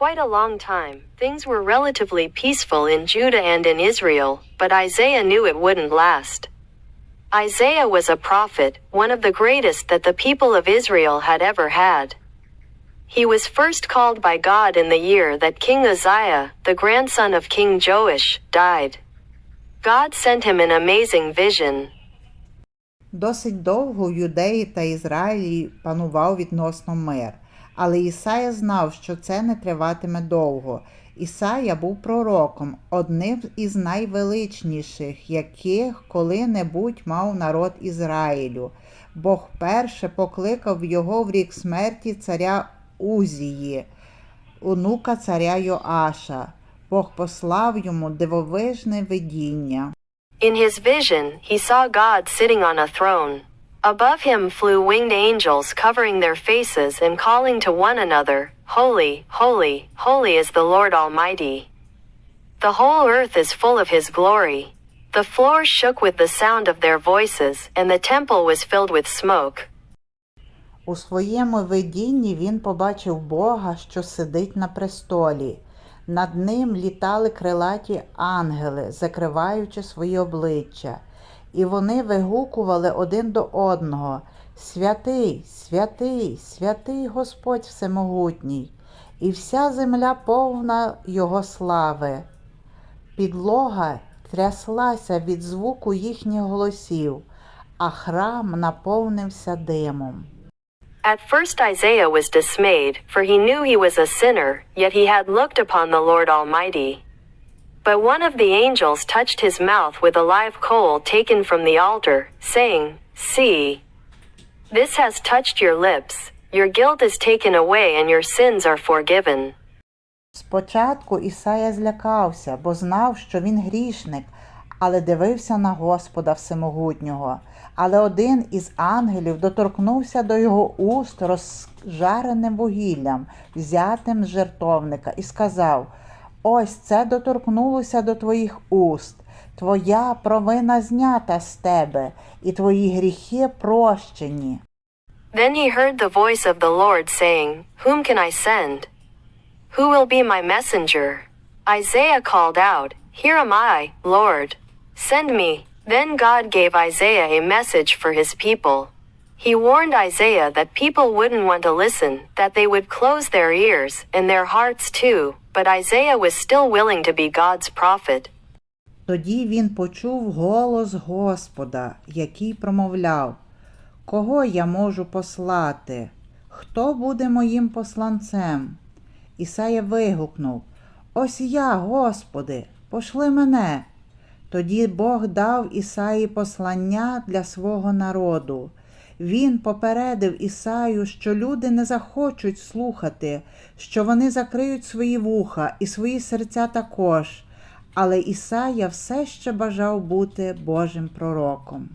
quite a long time, things were relatively peaceful in Judah and in Israel, but Isaiah knew it wouldn't last. Isaiah was a prophet, one of the greatest that the people of Israel had ever had. He was first called by God in the year that King Uzziah, the grandson of King Joash, died. God sent him an amazing vision. Досить довго в Юдеї та Ізраїлі панував відносно мир. Але Ісая знав, що це не триватиме довго. Ісая був пророком, одним із найвеличніших, яких коли-небудь мав народ Ізраїлю. Бог перше покликав його в рік смерті царя Узії, онука царя Йоаша. Бог послав йому дивовижне видіння. In his vision, he saw God sitting on a throne. Above him flew winged angels covering their faces and calling to one another, Holy, holy, holy is the Lord Almighty. The whole earth is full of his glory. The floor shook with the sound of their voices, and the temple was filled with smoke. У своєму видінні він побачив Бога, що сидить на престолі. Над ним літали крилаті ангели, закриваючи свої обличчя, і вони вигукували один до одного Святий, святий, святий Господь Всемогутній, і вся земля повна Його слави. Підлога тряслася від звуку їхніх голосів, а храм наповнився димом. At first Isaiah was dismayed, for he knew he was a sinner, yet he had looked upon the Lord Almighty. But one of the angels touched his mouth with a live coal taken from the altar, saying, See, this has touched your lips, your guilt is taken away and your sins are forgiven. Спочатку Ісая злякався, бо знав, що він грішник, але дивився на Господа Всемогутнього. Але один із ангелів доторкнувся до його уст розжареним вугіллям, взятим з жертовника, і сказав: Ось це доторкнулося до твоїх уст. Твоя провина знята з тебе, і твої гріхи прощені. Then he heard the voice of the Lord saying, Whom can I send? Who will be my messenger? Isaiah called out, Here am I, Lord. Send me. Then God gave Isaiah a message for his people. He warned Isaiah that people wouldn't want to listen, that they would close their ears, and their hearts too, but Isaiah was still willing to be God's prophet. Тоді він почув голос Господа, який промовляв: Кого я можу послати? Хто буде моїм посланцем? Ісая вигукнув: Ось я, Господи, пошли мене. Тоді Бог дав Ісаї послання для свого народу. Він попередив Ісаю, що люди не захочуть слухати, що вони закриють свої вуха і свої серця також. Але Ісая все ще бажав бути Божим пророком.